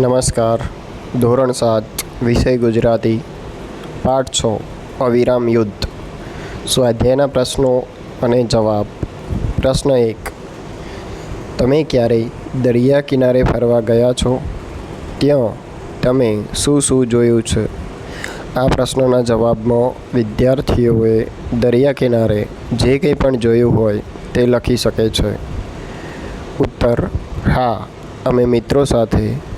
નમસ્કાર. ધોરણ સાત, વિષય ગુજરાતી, પાઠ છ, અવિરામ યુદ્ધ. સ્વાધ્યાયના પ્રશ્નો અને જવાબ. પ્રશ્ન એક, તમે ક્યારેય દરિયા કિનારે ફરવા ગયા છો? ત્યાં તમે શું શું જોયું છે? આ પ્રશ્નોના જવાબમાં વિદ્યાર્થીઓએ દરિયા કિનારે જે કંઈ પણ જોયું હોય તે લખી શકે છે. ઉત્તર, હા, અમે મિત્રો સાથે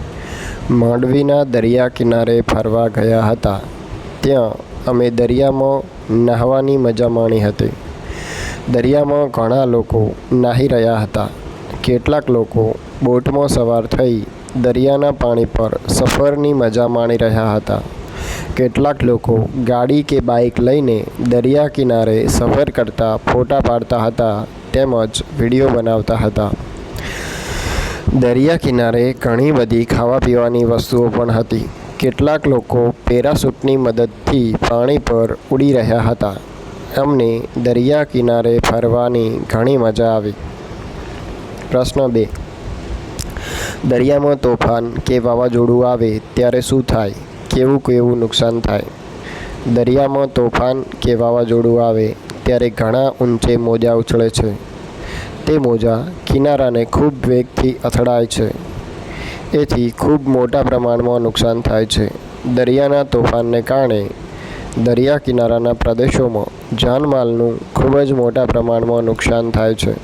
માંડવીના દરિયા કિનારે ફરવા ગયા હતા. ત્યાં અમે દરિયામાં નહાવાની મજા માણી હતી. દરિયામાં ઘણા લોકો નાહી રહ્યા હતા. કેટલાક લોકો બોટમાં સવાર થઈ દરિયાના પાણી પર સફરની મજા માણી રહ્યા હતા. કેટલાક લોકો ગાડી કે બાઇક લઈને દરિયા કિનારે સફર કરતા ફોટા પાડતા હતા તેમજ વીડિયો બનાવતા હતા. દરિયા કિનારે ઘણી બધી ખાવા પીવાની વસ્તુઓ પણ હતી. કેટલાક લોકો પેરાશૂટની મદદથી પાણી પર ઉડી રહ્યા હતા. અમને દરિયા કિનારે ફરવાની ઘણી મજા આવી. પ્રશ્ન બે. દરિયામાં તોફાન કે વાવાઝોડું આવે ત્યારે શું થાય? કેવું કેવું નુકસાન થાય? દરિયામાં તોફાન કે વાવાઝોડું આવે ત્યારે ઘણા ઊંચે મોજા ઉછળે છે. તે મોજા કિનારાને ખૂબ વેગથી અથડાય છે. એથી ખૂબ મોટા પ્રમાણમાં નુકસાન થાય છે. દરિયાના તોફાનને કારણે દરિયા કિનારાના પ્રદેશોમાં જાનમાલનું ખૂબ જ મોટા પ્રમાણમાં નુકસાન થાય છે.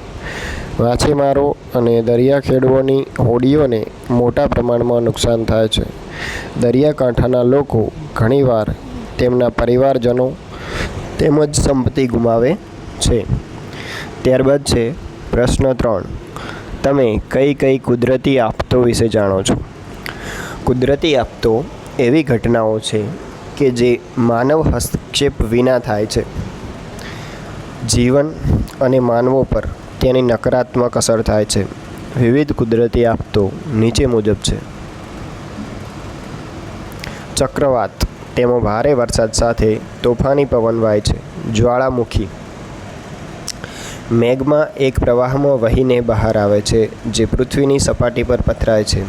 માછીમારો અને દરિયા ખેડૂઓની હોડીઓને મોટા પ્રમાણમાં નુકસાન થાય છે. દરિયાકાંઠાના લોકો ઘણીવાર તેમના પરિવારજનો તેમજ સંપત્તિ ગુમાવે છે. ત્યારબાદ છે પ્રશ્ન ત્રણ. તમે કઈ કઈ કુદરતી આફતો વિશે જાણો છો? કુદરતી આફતો એવી ઘટનાઓ છે કે જે માનવ હસ્તક્ષેપ વિના થાય છે. જીવન અને માનવો પર તેની નકારાત્મક અસર થાય છે. વિવિધ કુદરતી આફતો નીચે મુજબ છે. ચક્રવાત, તેમાં ભારે વરસાદ સાથે તોફાની પવન વાય છે. જ્વાળામુખી મેઘમાં એક પ્રવાહમાં વહીને બહાર આવે છે, જે પૃથ્વીની સપાટી પર પથરાય છે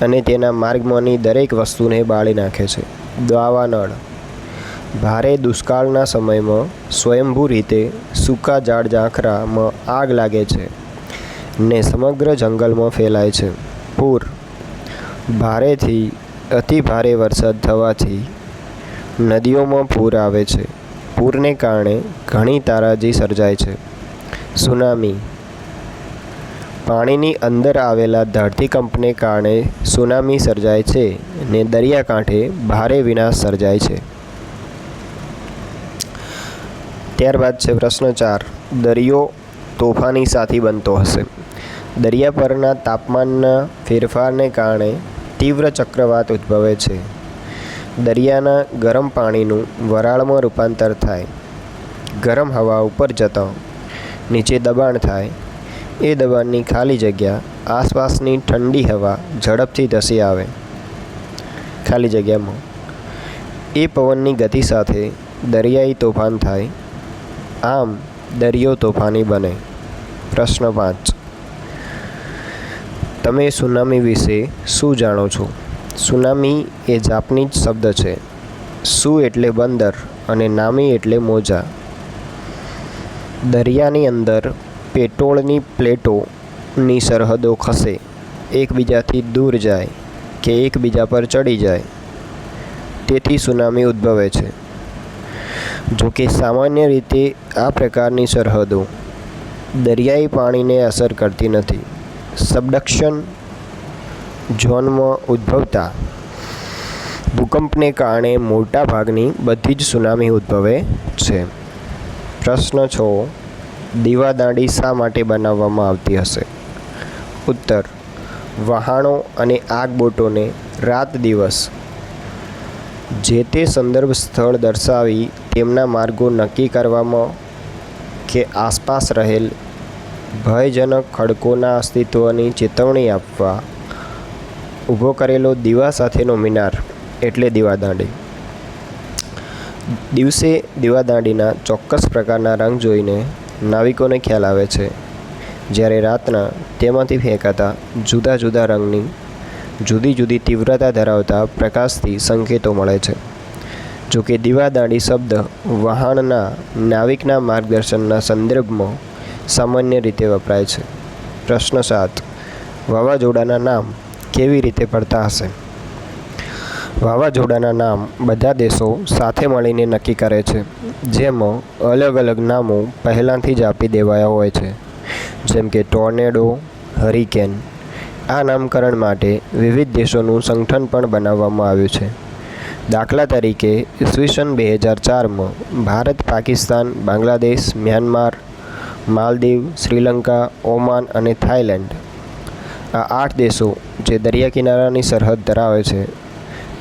અને તેના માર્ગમાંની દરેક વસ્તુને બાળી નાખે છે. દાવાનળ ભારે દુષ્કાળના સમયમાં સ્વયંભૂ રીતે સૂકા ઝાડ ઝાંખરામાં આગ લાગે છે ને સમગ્ર જંગલમાં ફેલાય છે. પૂર. ભારેથી અતિ ભારે વરસાદ થવાથી નદીઓમાં પૂર આવે છે. પૂરને કારણે ઘણી તારાજી સર્જાય છે. સુનામી. પાણીની અંદર આવેલા ધરતીકંપને કારણે સુનામી સર્જાય છે ને દરિયાકાંઠે ભારે વિનાશ સર્જાય છે. ત્યારબાદ છે પ્રશ્ન ચાર. દરિયો તોફાની સાથી બનતો હશે. દરિયા પરના તાપમાનના ફેરફારને કારણે તીવ્ર ચક્રવાત ઉદ્ભવે છે. દરિયાના ગરમ પાણીનું વરાળમાં રૂપાંતર થાય. ગરમ હવા ઉપર જતાં નીચે દબાણ થાય, એ દબાણની ખાલી જગ્યા આસપાસની ઠંડી હવા ઝડપથી ધસી આવે. ખાલી જગ્યામાં. એ પવનની ગતિ સાથે દરિયાઈ તોફાન થાય. આમ દરિયો તોફાની બને. પ્રશ્ન પાંચ. તમે સુનામી વિશે શું જાણો છો? સુનામી એ જાપનીજ શબ્દ છે. સુ એટલે બંદર અને નામી એટલે મોજા. દરિયાની અંદર પેટ્રોલની પ્લેટોની સરહદો ખસે. એકબીજાથી દૂર જાય કે એકબીજા પર ચડી જાય. તેથી સુનામી ઉદ્ભવે છે. જોકે સામાન્ય રીતે આ પ્રકારની સરહદો દરિયાઈ પાણીને અસર કરતી નથી. સબડક્શન ઝોનમાં ઉદ્ભવતા ભૂકંપને કારણે મોટા ભાગની બધી જ સુનામી ઉદ્ભવે છે. પ્રશ્ન છો, દીવાદાંડી શા માટે બનાવવામાં આવતી હશે? ઉત્તર, વહાણો અને આગબોટોને રાત દિવસ. જે તે સંદર્ભ સ્થળ દર્શાવી તેમના માર્ગો નક્કી કરવામાં કે આસપાસ રહેલ ભયજનક ખડકોના અસ્તિત્વની ચેતવણી આપવા ઊભો કરેલો દીવા સાથેનો મિનાર, એટલે દીવાદાંડી. દિવસે દીવાદાંડીના ચોક્કસ પ્રકારના રંગ જોઈને નાવિકોને ખ્યાલ આવે છે. જ્યારે રાતના તેમાંથી ફેંકાતા જુદા જુદા રંગની જુદી જુદી તીવ્રતા ધરાવતા પ્રકાશથી સંકેતો મળે છે. જો કે દીવાદાંડી શબ્દ વહાણના નાવિકના માર્ગદર્શનના સંદર્ભમાં સામાન્ય રીતે વપરાય છે. પ્રશ્ન સાત, વાવાઝોડાના નામ કેવી રીતે પડતા હશે? વાવાઝોડાના નામ બધા દેશો સાથે મળીને નક્કી કરે છે, જેમાં અલગ અલગ નામો પહેલાંથી જ આપી દેવાયા હોય છે. જેમ કે ટોર્નેડો, હરિકેન. આ નામકરણ માટે વિવિધ દેશોનું સંગઠન પણ બનાવવામાં આવ્યું છે. દાખલા તરીકે, ઈસવીસન બે હજાર ચારમાં ભારત, પાકિસ્તાન, બાંગ્લાદેશ, મ્યાનમાર, માલદીવ, શ્રીલંકા, ઓમાન અને થાઈલેન્ડ આ આઠ દેશો જે દરિયા કિનારાની સરહદ ધરાવે છે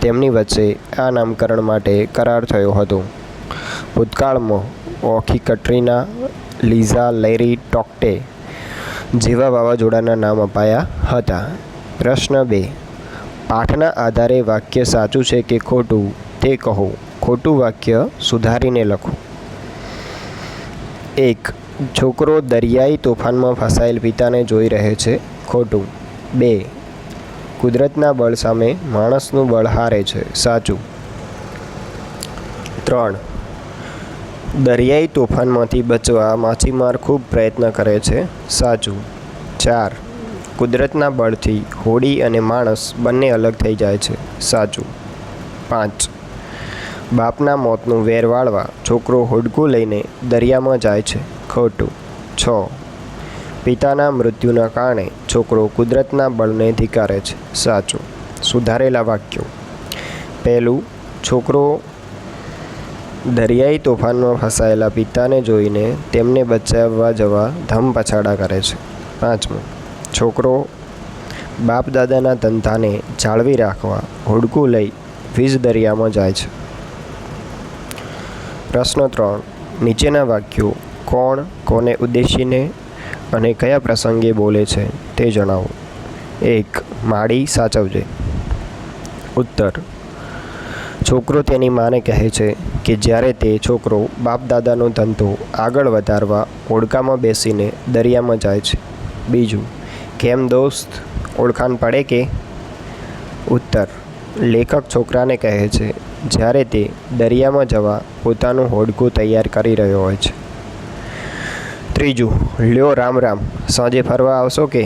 તેમની વચ્ચે આ નામકરણ માટે કરાર થયો હતો. ભૂતકાળમાં ઓખી કટરીના લીઝા લેરી ટોક્ટે જેવા વાવાઝોડાના નામ અપાયા હતા. પ્રશ્ન બે, પાઠના આધારે વાક્ય સાચું છે કે ખોટું? તે કહો. ખોટું વાક્ય સુધારીને લખો. એક, છોકરો દરિયાઈ તોફાનમાં ફસાયેલ પિતાને જોઈ રહે છે. ખોટું. બે કુદરતના બળ સામે માણસનું બળ હારે છે. સાચું. ત્રણ. દરિયાઈ તોફાનમાંથી બચવા માછીમાર ખૂબ પ્રયત્ન કરે છે. સાચું. ચાર. કુદરતના બળથી હોડી અને માણસ બંને અલગ થઈ જાય છે. સાચું. પાંચ. બાપના મોતનું વેર વાળવા છોકરો હોડકું લઈને દરિયામાં જાય છે. ખોટું. છ. પિતાના મૃત્યુના કારણે છોકરો કુદરતના બળને ધિકારે છે. સાચું. સુધારેલા વાક્યો. પહેલું, છોકરો દરિયાઈ તોફાનમાં ફસાયેલા પિતાને જોઈને તેમને બચાવવા જવા ધમ પછાડા કરે છે. પાંચમું, છોકરો બાપ દાદાના ધંધાને જાળવી રાખવા હોડકું લઈ વીજ દરિયામાં જાય છે. પ્રશ્ન ત્રણ, નીચેના વાક્યો કોણ, કોને ઉદ્દેશીને અને કયા પ્રસંગે બોલે છે તે જણાવો. એક માળી સાચવજે. ઉત્તર, છોકરો તેની માને કહે છે કે જ્યારે તે છોકરો બાપ દાદાનો ધંધો આગળ વધારવા ઓળખામાં બેસીને દરિયામાં જાય છે. બીજું, કેમ દોસ્ત, ઓળખાણ પડે કે? ઉત્તર, લેખક છોકરાને કહે છે, જ્યારે તે દરિયામાં જવા પોતાનું હોડકું તૈયાર કરી રહ્યો હોય છે. ત્રીજું, લ્યો રામ રામ, સાંજે ફરવા આવશો કે?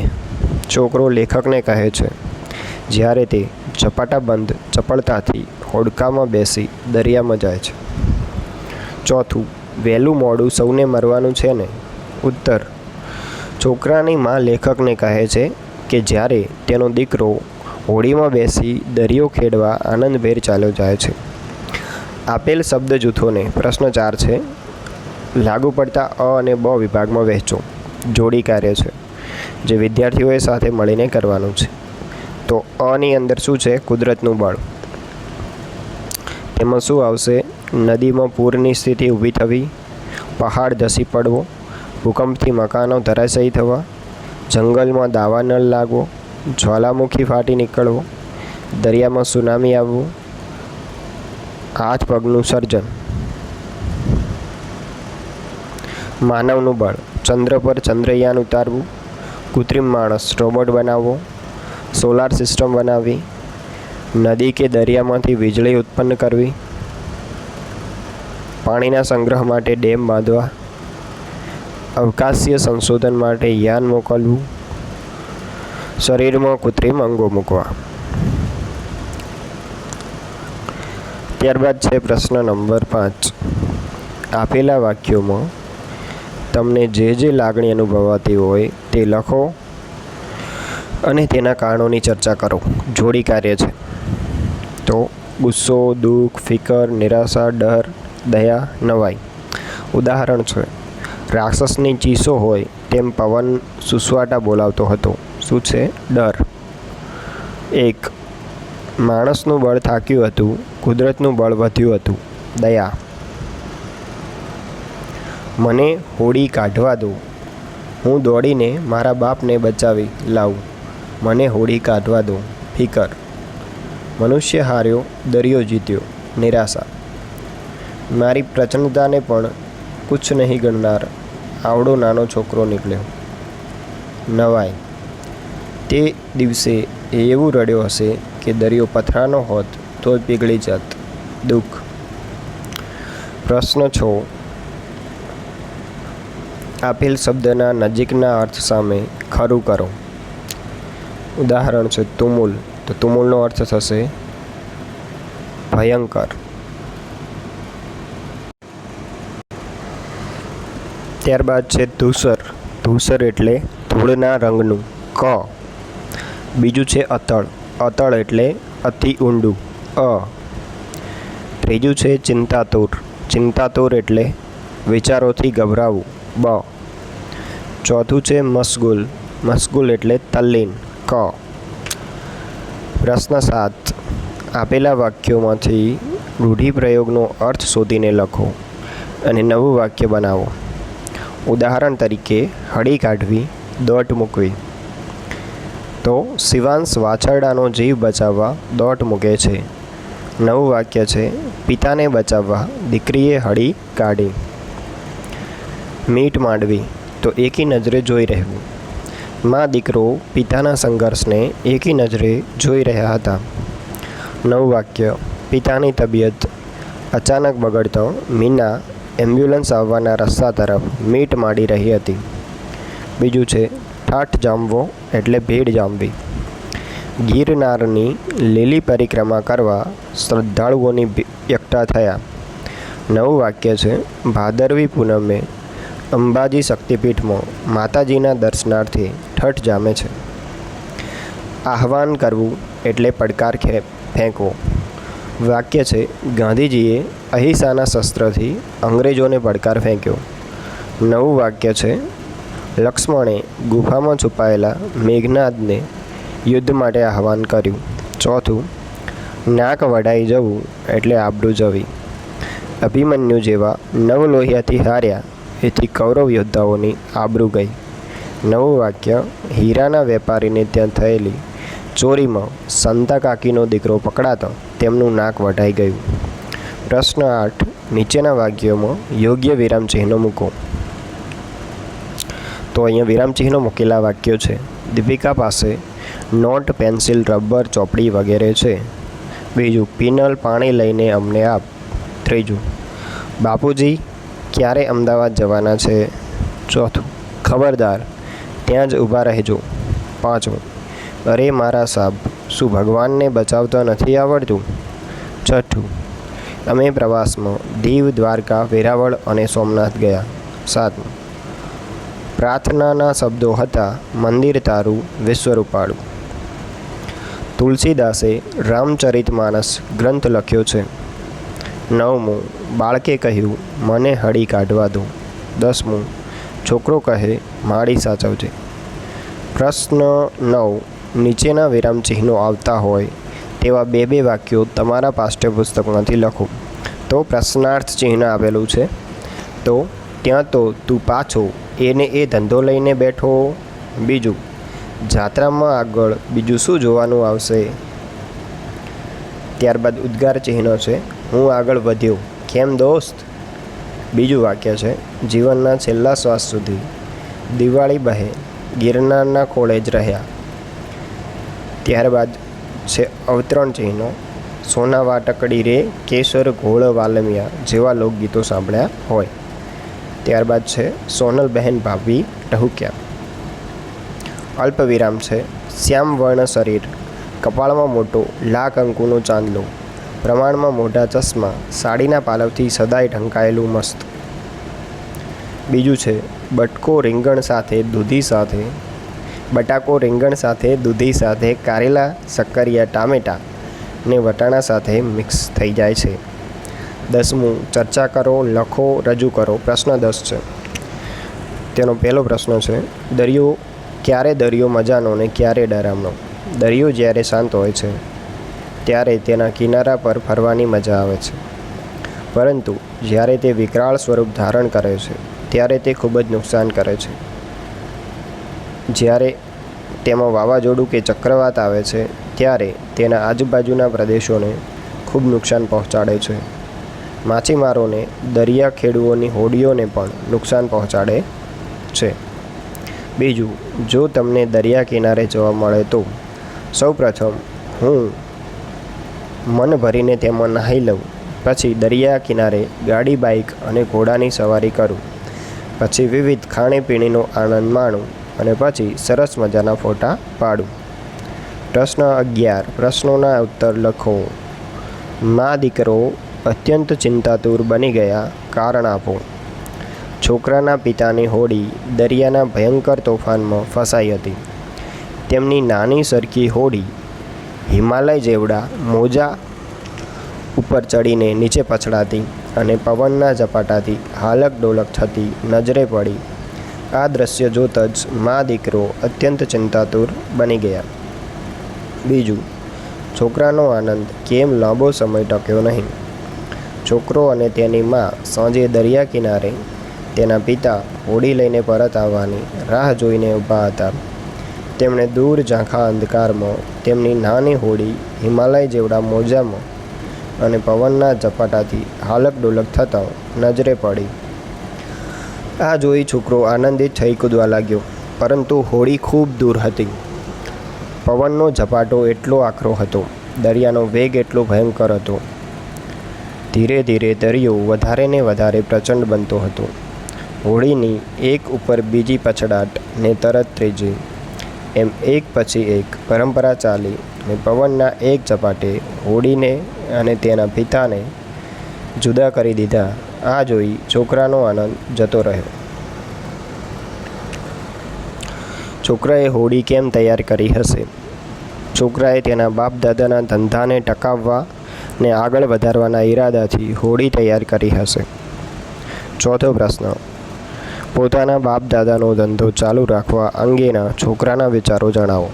છોકરો લેખકને કહે છે, જ્યારે તે ઝપાટાબંધ ચપળતાથી હોડકામાં બેસી દરિયામાં જાય છે. ચોથું, વહેલું મોડું સૌને મરવાનું છે ને? ઉત્તર, છોકરાની માં લેખકને કહે છે કે જ્યારે તેનો દીકરો હોડીમાં બેસી દરિયો ખેડવા આનંદભેર ચાલ્યો જાય છે. આપેલ શબ્દ જૂથોને પ્રશ્ન ચાર છે લાગુ પડતા અ અને બ વિભાગમાં વહેંચો. જોડી કાર્ય છે, જે વિદ્યાર્થીઓએ સાથે મળીને કરવાનું છે. તો અની અંદર શું છે? કુદરતનું બળ. તેમાં શું આવશે? નદીમાં પૂરની સ્થિતિ ઊભી થવી, પહાડ ધસી પડવો, ભૂકંપથી મકાનો ધરાશયી થવા, જંગલમાં દાવા નળ લાગવો, જ્વાલામુખી ફાટી નીકળવો, દરિયામાં સુનામી આવવું, હાથ પગનું સર્જન. માનવનું બળ. ચંદ્ર પર ચંદ્રયાન ઉતારવું. કૃત્રિમ માણસ રોબોટ બનાવવો. સોલાર સિસ્ટમ બનાવવી. નદી કે દરિયામાંથી વીજળી ઉત્પન્ન કરવી. પાણીના સંગ્રહ માટે ડેમ બાંધવા. અવકાશીય સંશોધન માટે યાન મોકલવું. શરીરમાં કૃત્રિમ અંગો મૂકવા. ત્યારબાદ છે પ્રશ્ન નંબર પાંચ. આપેલા વાક્યોમાં તમને જે જે લાગણી અનુભવાતી હોય તે લખો અને તેના કારણોની ચર્ચા કરો. જોડી કાર્ય છે. તો ગુસ્સો, દુઃખ, ફિકર, નિરાશા, ડર, દયા, નવાઈ. ઉદાહરણ છે. રાક્ષસની ચીસો હોય તેમ પવન સુસવાટા બોલાવતો હતો. શું છે? ડર. એક, માણસનું બળ થાક્યું હતું, કુદરતનું બળ વધ્યું હતું. દયા. મને હોડી કાઢવા દો. હું દોડીને મારા બાપને બચાવી લાવું. મને હોડી કાઢવા દો. ફિકર. મનુષ્ય હાર્યો, દરિયો જીત્યો. નિરાશા. મારી પ્રચંડતાને પણ કુછ નહીં ગણનાર આવડો નાનો છોકરો નીકળ્યો. નવાય તે દિવસે એવું રડ્યો હશે કે દરિયો પથરાનો હોત તો પીગળી જત. દુઃખ. પ્રશ્ન છો આપેલ શબ્દના નજીકના અર્થ સામે ખરું કરો. ઉદાહરણ છે તુમુલ. તો તુમુલનો અર્થ થશે ભયંકર. ત્યારબાદ છે ધૂસર. ધૂસર એટલે ધૂળના રંગનું ક. બીજું છે અતળ. અતળ એટલે અતિ ઊંડું, અ. ત્રીજું છે ચિંતાતુર. ચિંતાતુર એટલે વિચારોથી ગભરાવું, બ. ચોથું છે મશગુલ. મશગુલ એટલે તલ્લીન, ક. પ્રશ્ન સાત. આપેલા વાક્યોમાંથી રૂઢિપ્રયોગનો અર્થ શોધીને લખો અને નવું વાક્ય બનાવો. ઉદાહરણ તરીકે, હળી કાઢવી, દોટ મૂકવી. તો, શિવાંશ વાછરડાનો જીવ બચાવવા દોટ મૂકે છે. નવું વાક્ય છે, પિતાને બચાવવા દીકરીએ હળી કાઢી. મીટ માંડવી. તો એકી નજરે જોઈ રહેવું. મા દીકરો પિતાના સંઘર્ષને એકી નજરે જોઈ રહ્યા હતા. નવું વાક્ય, પિતાની તબિયત અચાનક બગડતો મીના એમ્બ્યુલન્સ આવવાના રસ્તા તરફ મીટ માડી રહી હતી. બીજું છે, ઠાઠ જામવો એટલે ભીડ જામવી. ગિરનારની લીલી પરિક્રમા કરવા શ્રદ્ધાળુઓની એકઠા થયા. નવું વાક્ય છે, ભાદરવી પૂનમે અંબાજી શક્તિપીઠમાં માતાજીના દર્શનાર્થે ઠઠ જામે છે. આહવાન કરવું એટલે પડકાર ખે, ફેંકવો. વાક્ય છે, ગાંધીજીએ અહિંસાના શસ્ત્રથી અંગ્રેજોને પડકાર ફેંક્યો. નવું વાક્ય છે, લક્ષ્મણે ગુફામાં છુપાયેલા મેઘનાદને યુદ્ધ માટે આહવાન કર્યું. ચોથું, નાક વડાઈ જવું એટલે આબડું જવી. અભિમન્યુ જેવા નવલોહિયાથી હાર્યા એથી કૌરવ યોદ્ધાઓની આબરૂ ગઈ. નવું વાક્ય, હીરાના વેપારીને ત્યાં થયેલી ચોરીમાં સંતા કાકીનો દીકરો પકડાતો તેમનું નાક વઢાઈ ગયું. પ્રશ્ન આઠ, નીચેના વાક્યોમાં યોગ્ય વિરામચિહ્નો મૂકો. તો અહીંયા વિરામચિહ્નો મૂકેલા વાક્યો છે. દીપિકા પાસે નોટ, પેન્સિલ, રબર, ચોપડી વગેરે છે. બીજું, પિનલ પાણી લઈને અમને આપ. ત્રીજું, બાપુજી ક્યારે અમદાવાદ જવાના છે? ચોથું, ખબરદાર. ત્યાં જ ઊભા રહેજો. પાંચમું, અરે મારા સાબ, શું ભગવાનને બચાવતા નથી આવડતું? છઠ્ઠું, અમે પ્રવાસમાં દીવ, દ્વારકા, વેરાવળ અને સોમનાથ ગયા. સાતમું, પ્રાર્થનાના શબ્દો હતા, મંદિર તારું વિશ્વરૂપાળું. તુલસીદાસે રામચરિત માનસ ગ્રંથ લખ્યો છે. નવમું, બાળકે કહ્યું, મને હળી કાઢવા દો. દસમું, છોકરો કહે, માળી સાચવજે. પ્રશ્ન નવ, નીચેના વિરામચિહ્નો આવતા હોય તેવા બે બે વાક્યો તમારા પાઠ્યપુસ્તકમાંથી લખો. તો પ્રશ્નાર્થ ચિહ્ન આવેલું છે. તો, ત્યાં તો તું પાછો એને એ ધંધો લઈને બેઠો. બીજું, જાત્રામાં આગળ બીજું શું જોવાનું આવશે? ત્યારબાદ ઉદ્ગાર ચિહ્નો છે. હું આગળ વધ્યો. કેમ દોસ્ત? બીજું વાક્ય છે, જીવનના છેલ્લા શ્વાસ સુધી દિવાળી બહે ગિરનારના ખોળે જ રહ્યા. ત્યારબાદ છે, અવતરણ ચિહ્નો, સોના વાટકડી રે કેસર ઘોળ વાલમિયા જેવા લોકગીતો સાંભળ્યા હોય. ત્યારબાદ છે, સોનલ બહેન ભાભી ટહુક્યા અલ્પ વિરામ છે, શ્યામ વર્ણ શરીર, કપાળમાં મોટો લાખ અંકુનો ચાંદલો. પ્રમાણમાં મોટા ચશ્મા, સાડીના પાલવથી સદાય ઢંકાયેલું મસ્ત. બીજું છે, બટકો રીંગણ સાથે, દૂધી સાથે, બટાકો રીંગણ સાથે, દૂધી સાથે, કારેલા, સક્કરિયા, ટામેટાં ને વટાણા સાથે મિક્સ થઈ જાય છે. દસમું, ચર્ચા કરો, લખો, રજૂ કરો. પ્રશ્ન દસ છે. તેનો પહેલો પ્રશ્ન છે, દરિયો ક્યારે દરિયો મજાનો ને ક્યારે ડરામનો દરિયો જ્યારે શાંત હોય છે ત્યારે તેના કિનારા પર ફરવાની મજા આવે છે. પરંતુ જ્યારે તે વિકરાળ સ્વરૂપ ધારણ કરે છે, ત્યારે તે ખૂબ જ નુકસાન કરે છે. જ્યારે તેમાં વાવાઝોડું કે ચક્રવાત આવે છે, ત્યારે તેના આજુબાજુના પ્રદેશોને ખૂબ નુકસાન પહોંચાડે છે. માછીમારોને દરિયા ખેડૂઓની હોડીઓને પણ નુકસાન પહોંચાડે છે. બીજું, જો તમને દરિયા કિનારે જોવા મળે તો, સૌપ્રથમ હું મન ભરીને તેમાં નહાઈ લઉં. પછી દરિયા કિનારે ગાડી બાઇક અને ઘોડાની સવારી કરું. પછી વિવિધ ખાણીપીણીનો આનંદ માણું અને પછી સરસ મજાના ફોટા પાડું. પ્રશ્ન અગિયાર, પ્રશ્નોના ઉત્તર લખો. મા દીકરો, અત્યંત ચિંતાતુર બની ગયા, કારણ આપો. છોકરાના પિતાની હોડી દરિયાના ભયંકર તોફાનમાં ફસાઈ હતી. તેમની નાની સરખી હોડી હિમાલય જેવડા મોજા ઉપર ચડીને નીચે પછડાતી અને પવનના ઝપાટાથી હાલક ડોલક થતી નજરે પડી. આ દ્રશ્ય જોત જ મા દીકરો અત્યંત ચિંતાતુર બની ગયા. બીજું, છોકરાનો આનંદ કેમ લાંબો સમય ટક્યો નહીં? છોકરો અને તેની મા સાંજે દરિયા કિનારે તેના પિતા હોડી લઈને પરત આવવાની રાહ જોઈને ઊભા હતા. તેમણે દૂર ઝાંખા અંધકારમાં તેમની નાની હોડી હિમાલય જેવડા મોજામાં અને પવનના ઝપાટાથી હાલક ડોલક થતાં નજરે પડી. આ જોઈ છોકરો આનંદિત થઈ કૂદવા લાગ્યો, પરંતુ હોડી ખૂબ દૂર હતી. પવનનો ઝપાટો એટલો આકરો હતો, દરિયાનો વેગ એટલો ભયંકર હતો. ધીરે ધીરે દરિયો વધારે ને વધારે પ્રચંડ બનતો હતો. હોડીની એક ઉપર બીજી પછડાટ ને તરત ત્રીજી એમ એક પછી એક પરંપરા ચાલી ને પવનના એક ઝપાટે હોડીને અને તેના પિતાને જુદા કરી દીધા. આ જોઈ છોકરાનો આનંદ જતો રહ્યો. છોકરાએ હોડી કેમ તૈયાર કરી હશે? છોકરાએ તેના બાપ દાદાના ધંધાને ટકાવવા ને આગળ વધારવાના ઈરાદાથી હોડી તૈયાર કરી હશે? ચોથો પ્રશ્ન. પોતાના બાપ દાદાનો ધંધો ચાલુ રાખવા અંગેના છોકરાના વિચારો જણાવો.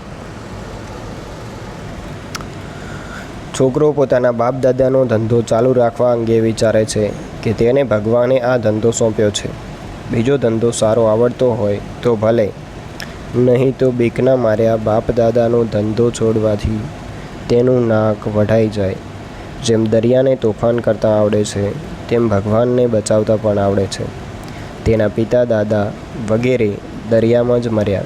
છોકરો પોતાના બાપ દાદાનો ધંધો ચાલુ રાખવા અંગે વિચારે છે કે તેને ભગવાને આ ધંધો સોંપ્યો છે. બીજો ધંધો સારો આવડતો હોય તો ભલે, નહીં તો બીકના માર્યા બાપ દાદાનો ધંધો છોડવાથી તેનું નાક વઢાઈ જાય. જેમ દરિયાને તોફાન કરતાં આવડે છે, તેમ ભગવાનને બચાવતા પણ આવડે છે. તેના પિતા, દાદા વગેરે દરિયામાં જ મર્યા.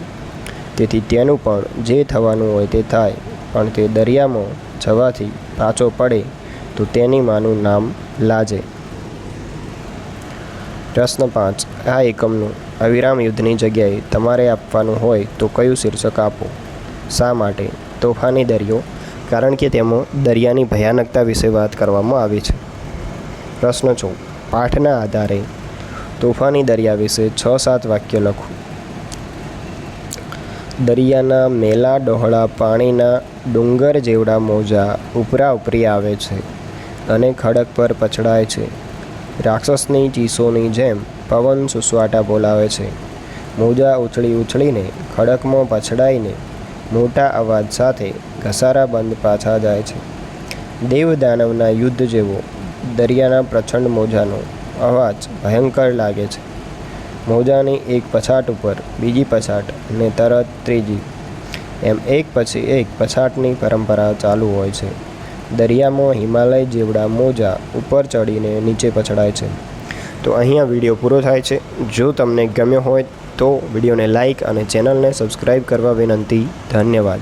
તેથી તેનું પણ જે થવાનું હોય તે થાય, પણ તે દરિયામાં જવાથી પાછો પડે તો તેની માનું નામ લાજે. પ્રશ્ન પાંચ. આ એકમનું અવિરામ યુદ્ધની જગ્યાએ તમારે આપવાનું હોય તો કયું શીર્ષક આપો? શા માટે? તોફાની દરિયો? કારણ કે તેમાં દરિયાની ભયાનકતા વિશે વાત કરવામાં આવી છે. પ્રશ્ન છો. પાઠના આધારે તોફાની દરિયા વિશે છ સાત વાક્ય લખો. દરિયાના મેલા ડહોળા પાણીના ડુંગર જેવડા મોજા ઉપરા ઉપરી આવે છે અને ખડક પર પછડાય છે. રાક્ષસની ચીસોની જેમ પવન સુસવાટા બોલાવે છે. મોજા ઉછળી ઉછળીને ખડકમાં પછડાઈને મોટા અવાજ સાથે ઘસારા બંધ પાછા જાય છે. દેવ દાનવના યુદ્ધ જેવો દરિયાના પ્રચંડ મોજાનો અવાજ ભયંકર લાગે છે. મોજાની એક પછાટ ઉપર બીજી પછાટ અને તરત ત્રીજી. એમ એક પછી એક પછાટની પરંપરા ચાલુ હોય છે. દરિયામાં હિમાલય જેવડા મોજા ઉપર ચડીને નીચે પછડાય છે. તો અહીંયા વીડિયો પૂરો થાય છે. જો તમને ગમ્યો હોય તો વિડીયોને લાઇક અને ચેનલને સબસ્ક્રાઈબ કરવા વિનંતી. ધન્યવાદ.